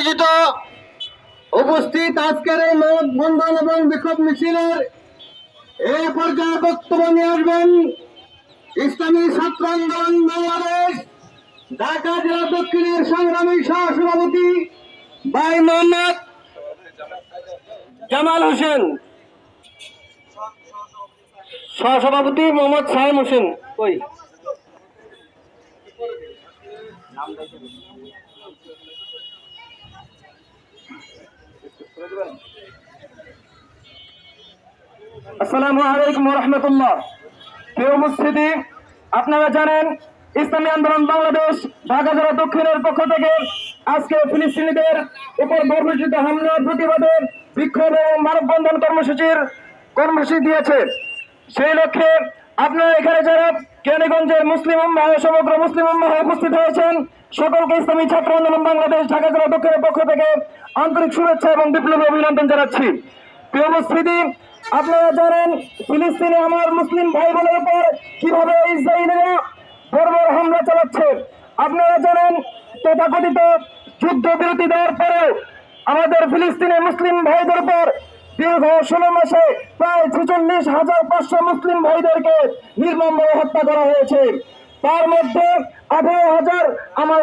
আয়োজিত উপস্থিত আজকের এই মানববন্ধন এবং বিক্ষোভ মিছিলের এই পর্যায়ে বক্তব্য নিয়ে আসবেন ইসলামী ছাত্র আন্দোলন বাংলাদেশ, ঢাকা জেলা দক্ষিণের সংগ্রামী সহ সভাপতি ভাই মোহাম্মদ জামাল হোসেন, সহসভাপতি মোহাম্মদ সাহেব হোসেন, কই? আসসালামু আলাইকুম রহমতুল্লাহ। প্রিয় উপস্থিতি আপনারা জানেন ইসলামী আন্দোলন বাংলাদেশ ঢাকা জেলা দক্ষিণের পক্ষ থেকে আজকে ফিলিস্তিনিদের উপর বর্বরিত হামলার প্রতিবাদে বিক্ষোভ এবং মানববন্ধন কর্মসূচির কর্মসূচি দিয়েছে। সেই লক্ষ্যে আপনারা এখানে যারা কেরানীগঞ্জের মুসলিম উম্মাহ, সমগ্র মুসলিম উম্মাহ উপস্থিত হয়েছেন, সকলকে ইসলামী ছাত্র আন্দোলন বাংলাদেশ, ঢাকা জেলা দক্ষিণের পক্ষ থেকে আন্তরিক শুভেচ্ছা এবং বিপ্লবী অভিনন্দন জানাচ্ছি। প্রিয় উপস্থিতি, আপনারা জানেন, ফিলিস্তিনে আমার মুসলিম ভাই বোনের উপর কীভাবে ইসরায়েলিরা বর্বর হামলা চালাচ্ছে। আপনারা জানেন, তথাকথিত যুদ্ধ বিরতি দেওয়ার পরেও আমাদের ফিলিস্তিনে মুসলিম ভাইদের উপর দীর্ঘ ষোলো মাসে প্রায় ত্রিচল্লিশ হাজার পাঁচশো মুসলিম ভাইদেরকে নির্মমভাবে হত্যা করা হয়েছে। তার মধ্যে আঠারো হাজার আমার